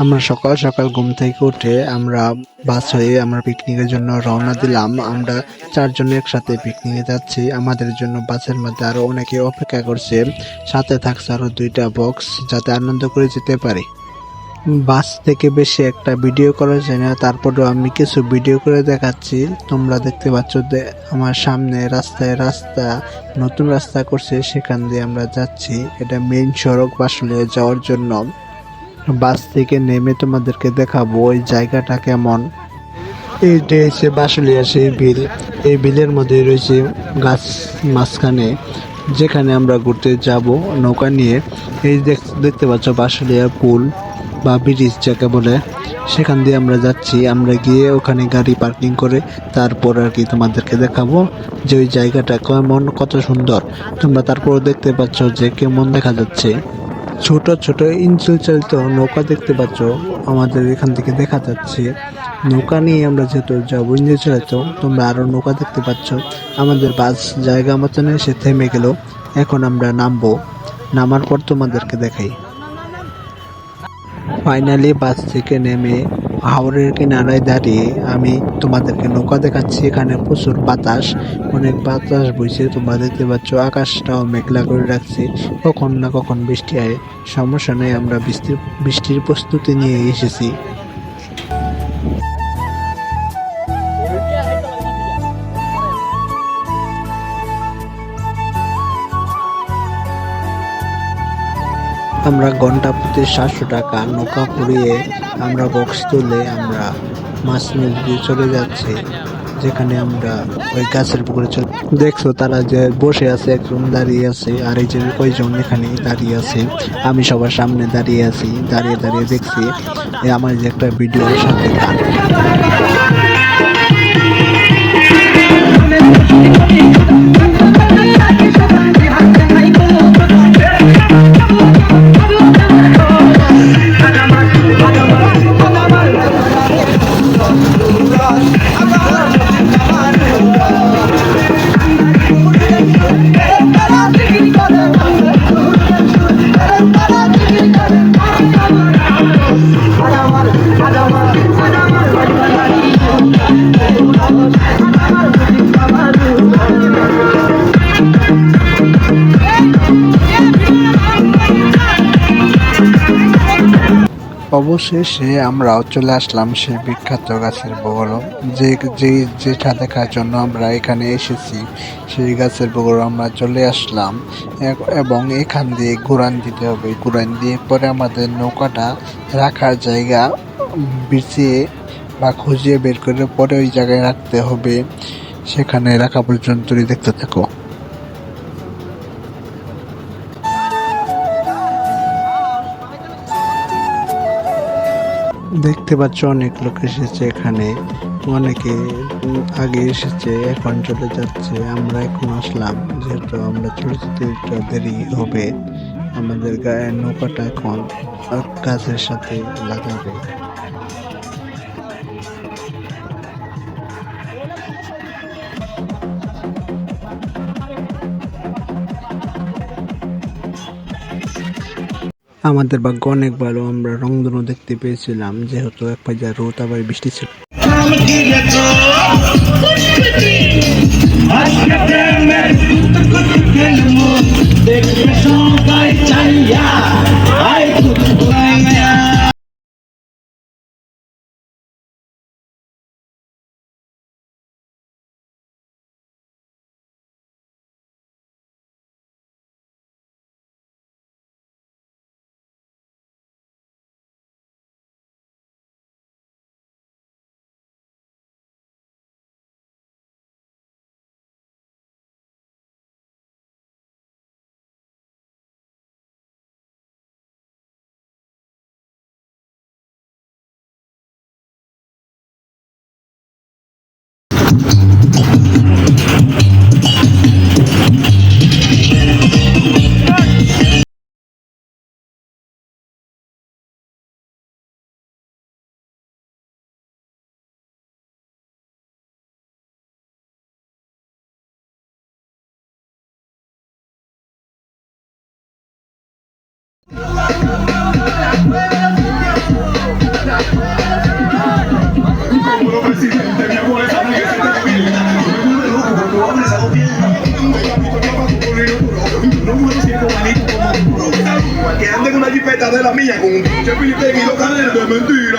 আমরা সকাল সকাল ঘুম থেকে উঠে আমরা বাস হয়ে আমরা পিকনিকের জন্য রওনা দিলাম। আমরা চারজন একসাথে পিকনিকে যাচ্ছি। আমাদের জন্য বাসের মধ্যে আরও অনেকে অপেক্ষা করছে। সাথে থাকছে আরও দুইটা বক্স যাতে আনন্দ করে যেতে পারি। বাস থেকে বেশি একটা ভিডিও করা যায় না। তারপরেও আমি কিছু ভিডিও করে দেখাচ্ছি। তোমরা দেখতে পাচ্ছ যে আমার সামনে রাস্তায় রাস্তা, নতুন রাস্তা করছে। সেখান দিয়ে আমরা যাচ্ছি। এটা মেইন সড়ক বাসুলিয়া যাওয়ার জন্য। বাস থেকে নেমে তোমাদেরকে দেখাবো ওই জায়গাটা কেমন। এইটা হচ্ছে বাসুলিয়া সেই বিল। এই বিলের মধ্যে রয়েছে গাছ মাঝখানে, যেখানে আমরা ঘুরতে যাব নৌকা নিয়ে। এই দেখ- দেখতে পাচ্ছ বাসুলিয়া পুল বা ব্রিজ যাকে বলে। সেখান দিয়ে আমরা যাচ্ছি, আমরা গিয়ে ওখানে গাড়ি পার্কিং করে তারপর আর কি তোমাদেরকে দেখাবো যে ওই জায়গাটা কেমন, কত সুন্দর। তোমরা তারপর দেখতে পাচ্ছ যে কেমন দেখা যাচ্ছে। ছোট ছোট ইঞ্চল চালিত নৌকা দেখতে পাচ্ছ। আমাদের এখান থেকে দেখা যাচ্ছে, নৌকা নিয়ে আমরা যেহেতু যাব ইঞ্চল চালিত তোমরা আরও নৌকা দেখতে পাচ্ছ। আমাদের বাস জায়গা মতন এসে থেমে গেল। এখন আমরা নামবো। নামার পর তোমাদেরকে দেখাই। ফাইনালি বাস থেকে নেমে হাওরের কিনারায় দাঁড়িয়ে আমি তোমাদেরকে নৌকা দেখাচ্ছি। এখানে প্রচুর বাতাস, অনেক বাতাস বইছে। তোমরা দেখতে পাচ্ছ, আকাশটাও মেঘলা করে রাখছে। কখন না কখন বৃষ্টি হয় সমস্যা নেই, আমরা বৃষ্টির বৃষ্টির প্রস্তুতি নিয়ে এসেছি। আমরা ঘণ্টা প্রতি সাতশো টাকা নৌকা পুড়িয়ে আমরা বক্স তুলে আমরা মাছ নদী দিয়ে চলে যাচ্ছি, যেখানে আমরা ওই গাছের পুকুরে চলে দেখছ তারা যে বসে আছে, একজন দাঁড়িয়ে আছে, আর এই যে কয়জন এখানে দাঁড়িয়ে আছে, আমি সবার সামনে দাঁড়িয়ে আছি, দাঁড়িয়ে দাঁড়িয়ে দেখছি। আমার যে একটা ভিডিও সাথে অবশেষে আমরাও চলে আসলাম সেই বিখ্যাত গাছের বগল যে যে, যেটা দেখার জন্য আমরা এখানে এসেছি, সেই গাছের বগল আমরা চলে আসলাম। এবং এখান দিয়ে ঘুরান দিতে হবে। ঘুরান দিয়ে পরে আমাদের নৌকাটা রাখার জায়গা বিছিয়ে বা খুঁজিয়ে বের করে পরে ওই জায়গায় রাখতে হবে। সেখানে রাখা পর্যন্তই দেখতে থাকো। দেখতে পাচ্ছ, অনেক লোক এসেছে এখানে। অনেকে আগে এসেছে, এখন চলে যাচ্ছে। আমরা এখন আসলাম, যেহেতু আমরা চলে যেতে একটু দেরি হবে। আমাদের গায়ে নৌকাটা এখন কাজের সাথে লাগাবে। আমাদের ভাগ্য অনেক ভালো, আমরা রংধনু দেখতে পেয়েছিলাম, যেহেতু এক পাজা রোদ, আবার বৃষ্টি ছিল। সবাই চাইয়া Yeah. Mía con un pinche pilín y los cadenas de mentira.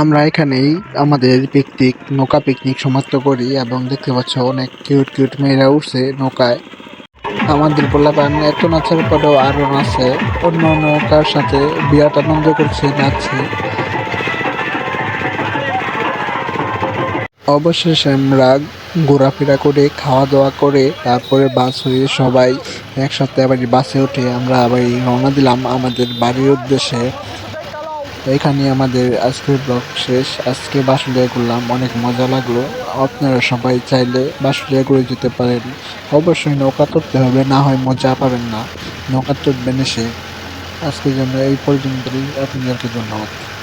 আমরা এখানেই আমাদের পিকনিক নৌকা পিকনিক সমাপ্ত করি এবং দেখতে পাচ্ছ অনেক কিউট কিউট মেয়েরা উঠছে নৌকায়। আমাদের পোলাপান এত নাচার পরেও আরও নাচে। অন্য নৌকার সাথে বিরাট আনন্দ করছে, নাচছে। অবশেষে আমরা ঘোরাফেরা করে খাওয়া দাওয়া করে, তারপরে বাস হয়ে সবাই একসাথে আবার বাসে উঠে আমরা আবার রওনা দিলাম আমাদের বাড়ির উদ্দেশ্যে। এখানে আমাদের আজকের ব্লগ শেষ। আজকে বাসুলিয়া ঘুরলাম অনেক মজা লাগল। আপনারা সবাই চাইলে বাসুলিয়া ঘুরে যেতে পারেন। অবশ্যই নৌকা তুলতে হবে, না হয় মজা পাবেন না। নৌকা চড়বেন এসে। আজকের জন্য এই পর্যন্তই। আপনাদেরকে ধন্যবাদ।